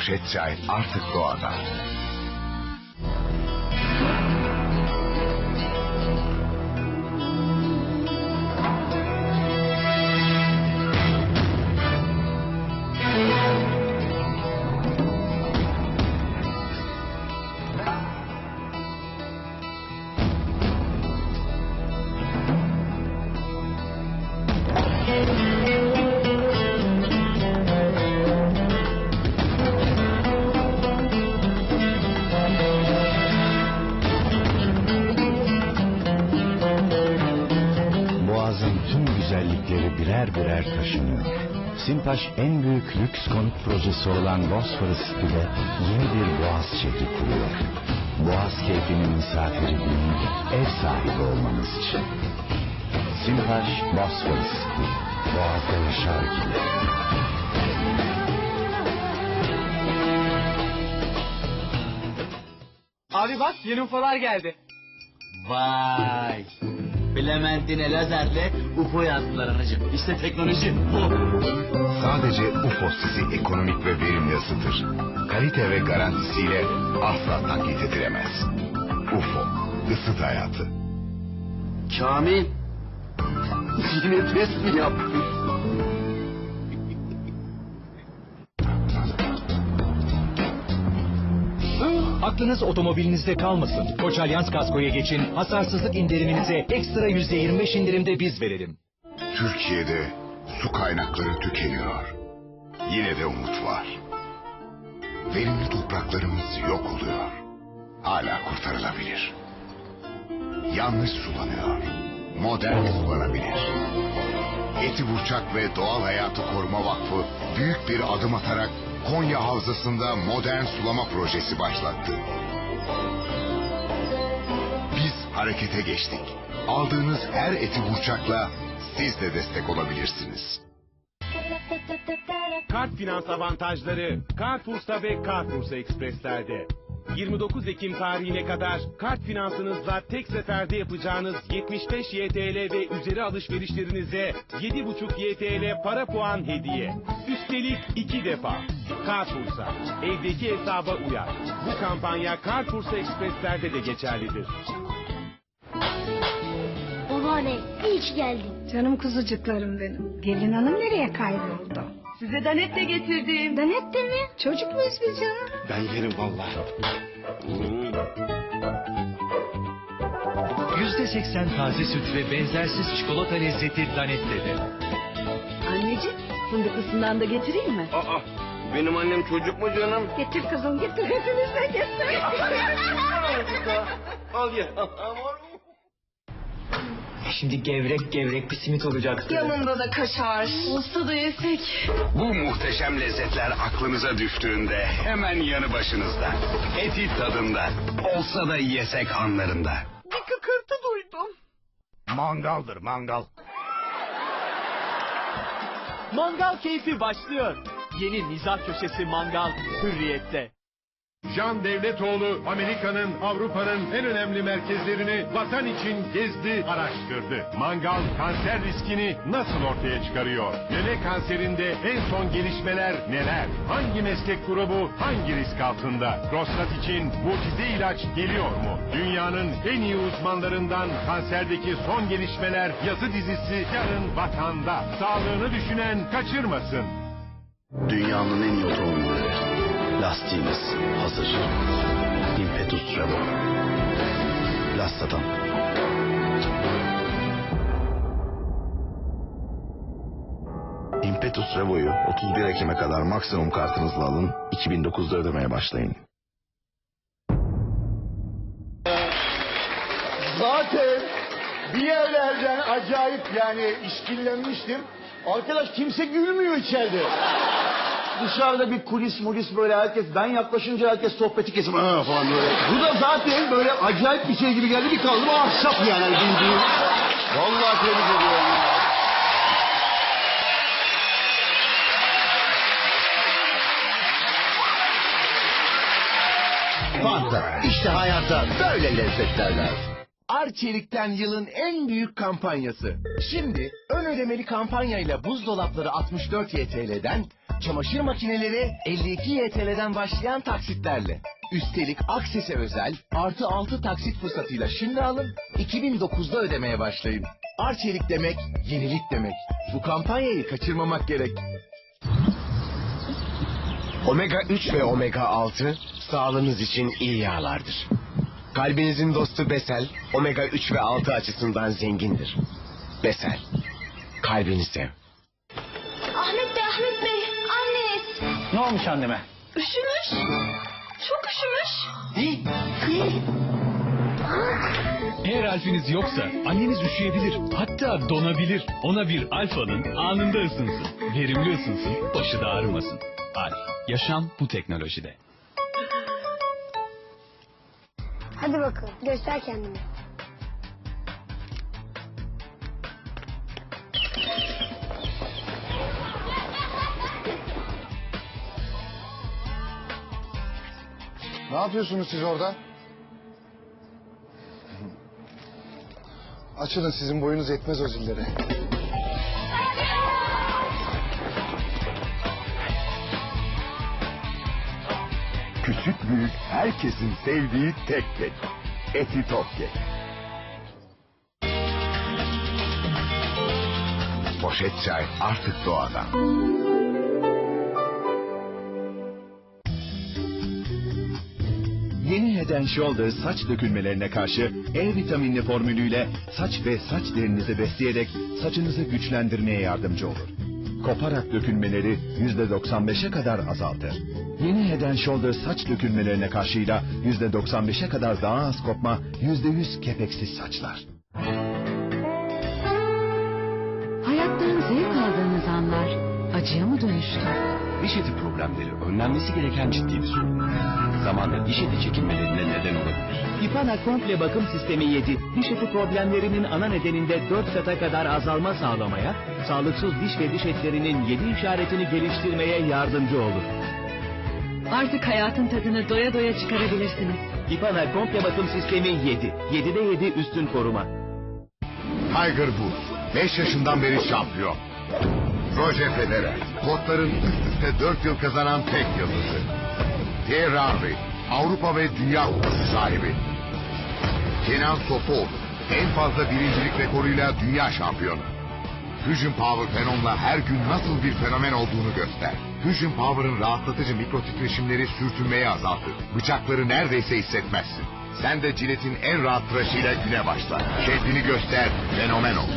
poşet çay artık doğada. Güzellikleri birer birer taşınıyor. Simpaş en büyük lüks konut projesi olan Bosphorus City'de yeni bir Boğaz şehri kuruyor. Boğaz keyfinin misafiri değil, ev sahibi olmanız için. Simpaş Bosphorus City, Boğaz'da yaşar gibi. Abi bak yeni UFO'lar geldi. Vay. Clementine lazerle UFO yazdılar anacığım. İşte teknoloji bu. Sadece UFO sizi ekonomik ve verimli ısıtır. Kalite ve garantisiyle asla taklit edilemez. UFO, ısıt hayatı. Kamil. Yine test mi yaptın? Aklınız otomobilinizde kalmasın. Koç Alyans Kasko'ya geçin. Hasarsızlık indiriminize ekstra %25 indirimde biz verelim. Türkiye'de su kaynakları tükeniyor. Yine de umut var. Verimli topraklarımız yok oluyor. Hala kurtarılabilir. Yanlış sulanıyor. Modern sulanabilir. Eti Burçak ve Doğal Hayatı Koruma Vakfı büyük bir adım atarak Konya Havzası'nda modern sulama projesi başlattı. Biz harekete geçtik. Aldığınız her eti burçakla siz de destek olabilirsiniz. Kart finans avantajları Carrefour'da ve Carrefour Express'lerde. 29 Ekim tarihine kadar kart finansınızla tek seferde yapacağınız 75 YTL ve üzeri alışverişlerinize 7,5 YTL para puan hediye. Üstelik iki defa. Carrefour'sa evdeki hesaba uyar. Bu kampanya Carrefour Express'lerde de geçerlidir. Babaanne iyi ki geldin. Canım kuzucuklarım benim. Gelin hanım nereye kayboldu? Size danet de getirdim. Danet de mi? Çocuk muyuz biz canım? Ben yerim vallahi. %80 taze süt ve benzersiz çikolata lezzeti Danette'de. Anneciğim, fındıklısından da getireyim mi? Aa, benim annem çocuk mu canım? Getir kızım getir hepiniz de getir. Al ye. Şimdi gevrek gevrek bir simit olacaksın. Yanında da kaşar. Olsa da yesek. Bu muhteşem lezzetler aklınıza düştüğünde hemen yanı başınızda. Eti tadında, olsa da yesek anlarında. Bir kıkırtı duydum. Mangaldır mangal. Mangal keyfi başlıyor. Yeni mizah köşesi Mangal Hürriyet'te. Can Devletoğlu Amerika'nın, Avrupa'nın en önemli merkezlerini vatan için gezdi, araştırdı. Mangal kanser riskini nasıl ortaya çıkarıyor? Meme kanserinde en son gelişmeler neler? Hangi meslek grubu hangi risk altında? Prostat için mucize ilaç geliyor mu? Dünyanın en iyi uzmanlarından kanserdeki son gelişmeler yazı dizisi yarın vatanda. Sağlığını düşünen kaçırmasın. Dünyanın en iyi otomobilleri. Lastiğimiz hazır. Impetus Revo. Lasta'dan. Impetus Revo'yu 31 Ekim'e kadar maksimum kartınızla alın. 2009'da ödemeye başlayın. Zaten bir yerlerden acayip yani işkillenmiştim. Arkadaş kimse gülmüyor içeride. Dışarıda bir kulis mulis böyle herkes ben yaklaşınca herkes sohbeti kesim "Aa" falan böyle. Bu da zaten böyle acayip bir şey gibi geldi bir kaldım ahşap yani bildiğin. Vallahi tebrik ediyorum. Fanta işte hayata böyle lezzetler lazım. Arçelik'ten yılın en büyük kampanyası. Şimdi ön ödemeli kampanyayla buzdolapları 64 YTL'den, çamaşır makineleri 52 YTL'den başlayan taksitlerle. Üstelik Akses'e özel artı 6 taksit fırsatıyla şimdi alın 2009'da ödemeye başlayın. Arçelik demek yenilik demek. Bu kampanyayı kaçırmamak gerek. Omega 3 ve omega 6 sağlığınız için iyi yağlardır. Kalbinizin dostu Besel, omega 3 ve 6 açısından zengindir. Besel, kalbini sev. Ahmet Bey, Ahmet Bey, olmuş anneme? Üşümüş. Çok üşümüş. Eğer alfiniz yoksa anneniz üşüyebilir, hatta donabilir. Ona bir alfanın anında ısınsın. Verimli ısınsın, başı da ağrımasın. Alf, yaşam bu teknolojide. Hadi bakalım, göster kendini. Ne yapıyorsunuz siz orada? Açılın sizin boyunuz yetmez o zillere. Küçük büyük herkesin sevdiği tek kek. Eti top. Poşet çay artık doğadan. Head Shoulders saç dökülmelerine karşı E vitaminli formülüyle saç ve saç derinizi besleyerek saçınızı güçlendirmeye yardımcı olur. Koparak dökülmeleri %95'e kadar azaltır. Yeni Head Shoulders saç dökülmelerine karşıyla %95'e kadar daha az kopma, %100 kepeksiz saçlar. Hayattan zevk aldığınız anlar acıya mı dönüştü? Diş eti problemleri önlenmesi gereken ciddi bir sorun. Zamanla diş eti çekilmelerine neden olabilir. İpana komple bakım sistemi 7, diş eti problemlerinin ana nedeninde 4 kata kadar azalma sağlamaya, sağlıksız diş ve diş etlerinin 7 işaretini geliştirmeye yardımcı olur. Artık hayatın tadını doya doya çıkarabilirsiniz. İpana komple bakım sistemi 7, 7'de 7 üstün koruma. Tiger Woods 5 yaşından beri şampiyon. Roger Federer potların üst üste 4 yıl kazanan tek yıldızı. Thierry Henry Avrupa ve Dünya Kupası sahibi. Kenan Sofuoğlu en fazla birincilik rekoruyla dünya şampiyonu. Fusion Power Fenon'la her gün nasıl bir fenomen olduğunu göster. Fusion Power'ın rahatlatıcı mikro titreşimleri sürtünmeyi azaltır. Bıçakları neredeyse hissetmezsin. Sen de Cilet'in en rahat tıraşıyla güne başla. Kendini göster, fenomen ol.